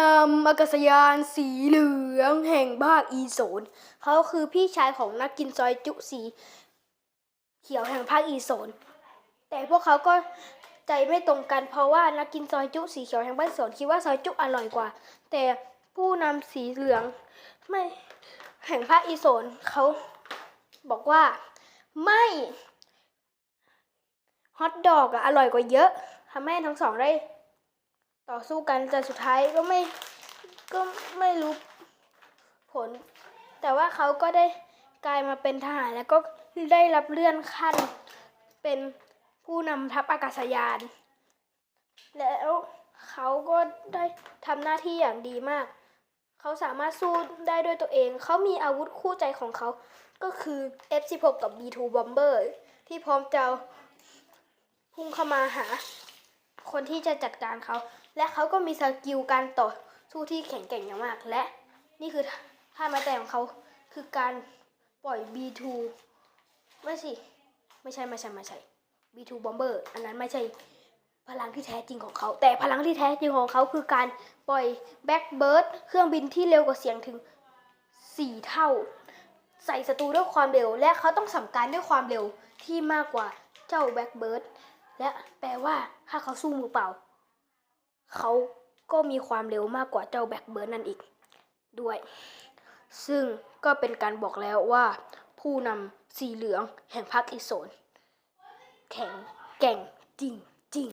นำอากาศยานสีเหลืองแห่งภาคอีโซนเขาคือพี่ชายของนักกินซอยจุสี เขียวแห่งภาคอีโซนแต่พวกเขาก็ใจไม่ตรงกันเพราะว่านักกินซอยจุสีเขียวแห่งภาคอีโซนคิดว่าซอยจุอร่อยกว่า แต่ผู้นำสีเหลืองไม่แห่งภาคอีโซนเขาบอกว่าไม่ฮอทดอกอะอร่อยกว่าเยอะทำให้ทั้งสองได้ ต่อสู้กันแต่สุดท้ายก็ไม่ก็ไม่รู้ผล แต่ว่าเขาก็ได้กลายมาเป็นทหารแล้วก็ได้รับเลื่อนขั้นเป็นผู้นำทัพอากาศยาน แล้วเขาก็ได้ทำหน้าที่อย่างดีมาก เขาสามารถสู้ได้ด้วยตัวเอง เขามีอาวุธคู่ใจของเขา ก็คือ F16 กับ B2 Bomber ที่พร้อมจะพุ่งเข้ามาหา คนที่จะจัดการเขา และเขาก็มีสกิลการต่อสู้ที่แข็งแกร่งอย่างมาก และนี่คือท่าไม้แต่ของเขาคือการปล่อย B2 ไม่สิ ไม่ใช่ไม่ใช่ไม่ใช่ B2 Bomber อันนั้นไม่ใช่พลังที่แท้จริงของเขา แต่พลังที่แท้จริงของเขาคือการปล่อย Blackbird เครื่องบินที่เร็วกว่าเสียงถึง 4 เท่า ใส่ศัตรูด้วยความเร็ว และเขาต้องสัมการด้วยความเร็วที่มากกว่าเจ้า Blackbird และแปลว่าถ้าเขาสู้มือเปล่า เขาก็มีความเร็วมากกว่าเจ้าแบ็กเบิร์นนั่นอีก ด้วย ซึ่งก็เป็นการบอกแล้วว่า ผู้นำสีเหลืองแห่งพรรคอิโซนแข็งแกร่งจริง